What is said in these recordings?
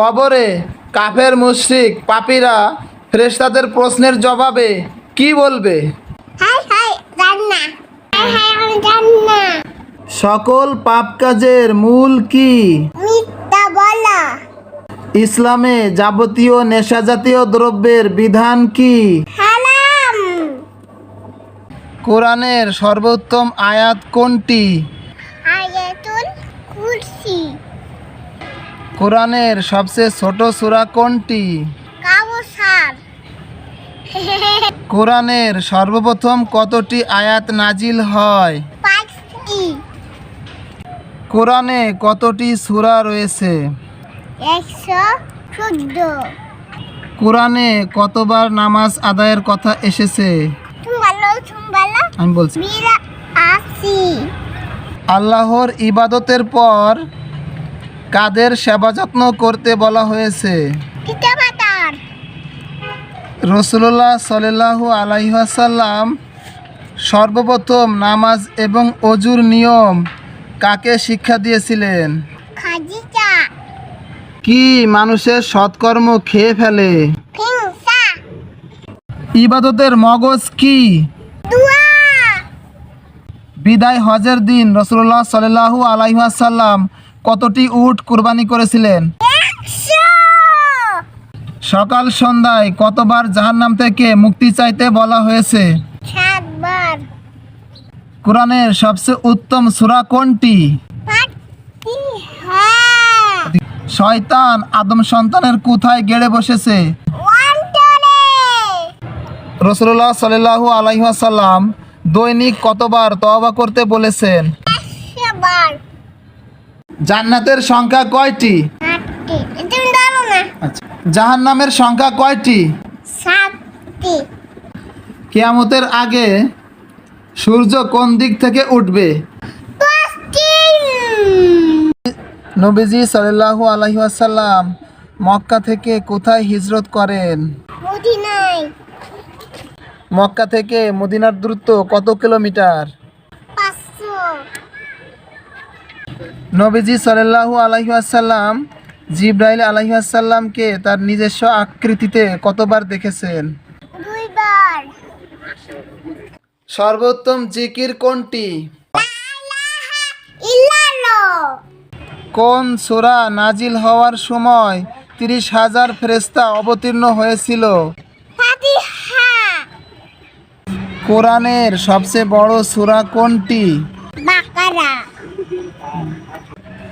কবরে কাফের মুশরিক পাপীরা ফেরেশতাদের প্রশ্নের জবাবে কি বলবে? সকল পাপ কাজের মূল কি? ইসলামে যাবতীয় নেশা জাতীয় দ্রব্যের বিধান কি? কোরআনের সর্বোত্তম আয়াত কোনটি? কোরআনের সবচেয়ে ছোট সূরা কোনটি? কোরআনের সর্বপ্রথম কতটি আয়াত নাজিল হয়? কোরআনে কতটি সূরা রয়েছে? কোরআনে কতবার নামাজ আদায়ের কথা এসেছে? আমি বলছি। আল্লাহর ইবাদতের পর কাদের সেবা যত্ন করতে বলা হয়েছে? রসুল্লাহ সাল্লাহু আলাইসাল্লাম সর্বপ্রথম নামাজ এবং অজুর নিয়ম কাকে শিক্ষা দিয়েছিলেন? কি মানুষের সৎকর্ম খেয়ে ফেলে? ইবাদতের মগজ কি? বিদায় হজের দিন রসুল্লাহ সাল্লাহু আলাইসাল্লাম কতটি উট কুরবানি করেছিলেন? সকাল সন্ধ্যায় কতবার জাহান্নাম থেকে মুক্তি চাইতে বলা হয়েছে? কোরআনের সবচেয়ে উত্তম সূরা কোনটি? শয়তান আদম সন্তানের কোথায় গেড়ে বসেছে? রসুল্লাহ সাল্লাহু আলাইসাল্লাম দৈনিক কতবার তওবা করতে বলেছেন? জান্নাতের সংখ্যা কয়টি? আটটি। তুমি ধরো না। আচ্ছা। জাহান্নামের সংখ্যা কয়টি? সাতটি। কেয়ামতের আগে সূর্য কোন দিক থেকে উঠবে? নবীজি সাল্লাহু আলহিহাসাল্লাম মক্কা থেকে কোথায় হিজরত করেন? মক্কা থেকে মদিনার দূরত্ব কত কিলোমিটার? নবীজি সাল্লাহু আলহিহাসাল্লাম জিব্রাইল আলহিহাসাল্লামকে তার নিজস্ব আকৃতিতে কতবার দেখেছেন? সর্বোত্তম জিকির কোনটি? কোন সূরা নাজিল হওয়ার সময় তিরিশ হাজার ফেরেস্তা অবতীর্ণ হয়েছিল? কোরআনের সবচেয়ে বড় সূরা কোনটি? বাকারা।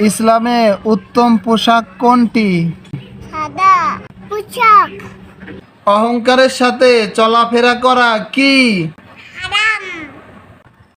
ইসলামে উত্তম পোশাক কোনটি? সাদা পোশাক। অহংকারের সাথে চলাফেরা করা কি?